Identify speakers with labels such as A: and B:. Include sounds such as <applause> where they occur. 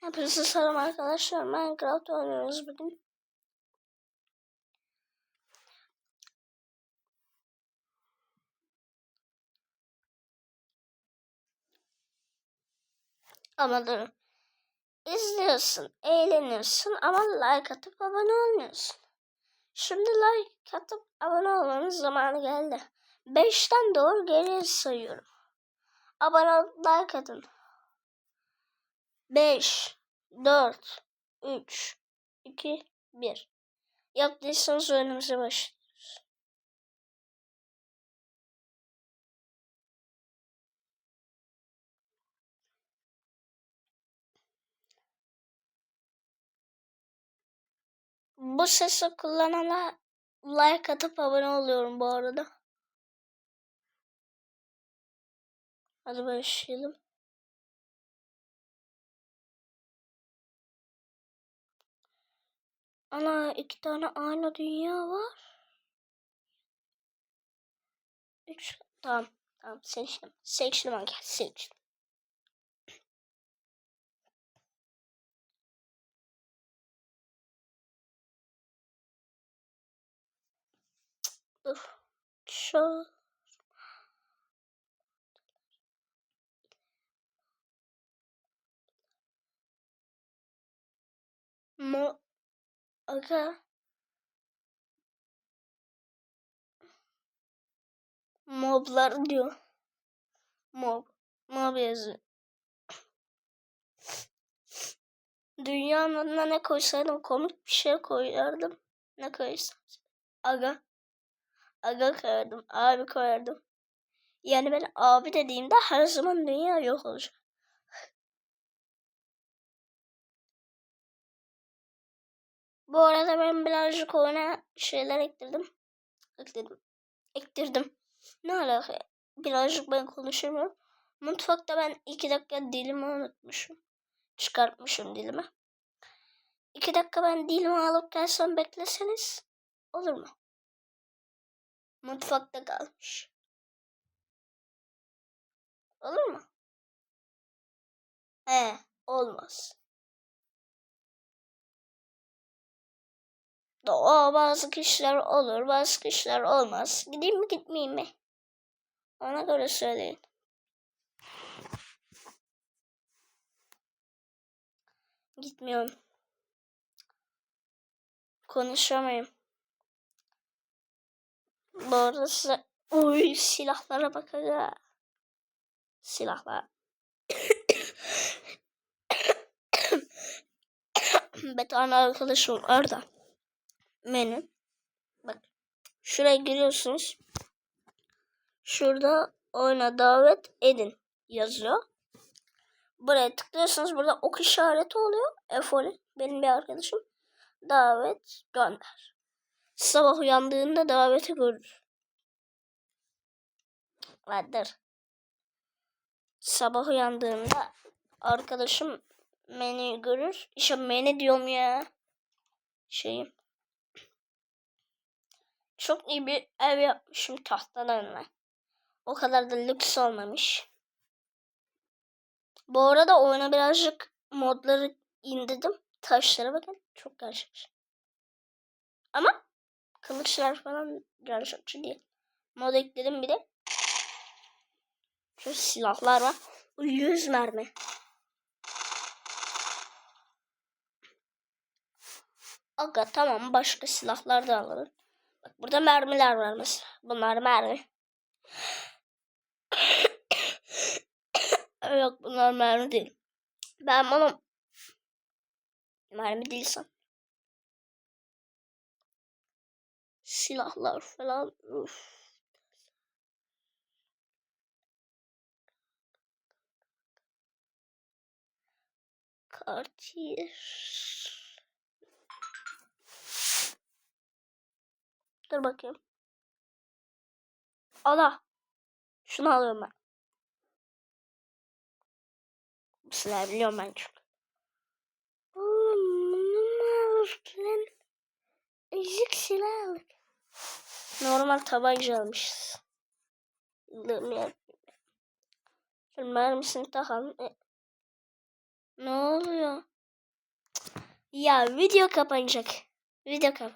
A: Hepinize selam arkadaşlar. Minecraft oynuyoruz bugün. Ama dur. İzliyorsun, eğleniyorsun ama like atıp abone olmuyorsun. Şimdi like atıp abone olmanın zamanı geldi. 5'ten doğru geriye sayıyorum. Abone olup like atın. 5, 4, 3, 2, 1. Yaptıysanız oyunumuza başlıyoruz. Bu sesi kullanana like atıp abone oluyorum bu arada. Hadi başlayalım. Ana iki tane aynı dünya var. Üç. Tamam. Tamam seçtim. Seçtim hangi? Seçtim. Dur. Şu. Mo. Aga. Moblar diyor. Mob. Mob yazıyor. Dünyanın ne koysaydım komik bir şey koyardım. Ne koysam? Aga. Aga koyardım. Abi koyardım. Yani ben abi dediğimde her zaman dünya yok olacak. Bu arada ben birazcık oyuna şeyler ekledim. Ekledim. Ektirdim. Ne alaka? Birazcık ben konuşamıyorum. Mutfakta ben iki dakika dilimi unutmuşum. Çıkartmışım dilimi. İki dakika ben dilimi alıp gelsem bekleseniz olur mu? Mutfakta kalmış. Olur mu? He, olmaz. O bazı kişiler olur, bazı kişiler olmaz. Gideyim mi gitmeyeyim mi? Ona göre söyleyin. Gitmiyorum. Konuşamayayım. Bu arada size... Uy silahlara bak aga. Silahlar. <coughs> bir tane arkadaşım var Benim. Bak. Şuraya giriyorsunuz. Şurada oyuna davet edin yazıyor. Buraya tıklıyorsunuz. Burada ok işareti oluyor. F10. Benim bir arkadaşım. Davet gönder. Sabah uyandığında daveti görür. Vardır. Sabah uyandığında arkadaşım menüyü görür. İşte menü diyorum ya. Şeyim. Çok iyi bir ev yapmışım tahtalarla. O kadar da lüks olmamış. Bu arada oyuna birazcık modları indirdim. Taşlara bakın. Çok gerçekçi. Ama kılıçlar falan gerçekçi değil. Mod ekledim bir de. Şu silahlar var. 100 mermi. Aga tamam başka silahlar da alalım. Burada mermiler var mesela. Bunlar mermi. <coughs> Yok bunlar mermi değil. Ben bunu mermi değilsen. Silahlar falan. Uf. Cartier. Dur bakayım. Ana. Şunu alıyorum ben. Silah biliyorum ben çünkü. Oğlum Ezik silah aldık. Normal tabanca almışız. Şimdi mermisini takalım. E, ne oluyor? Ya video kapanacak. Video kapanacak.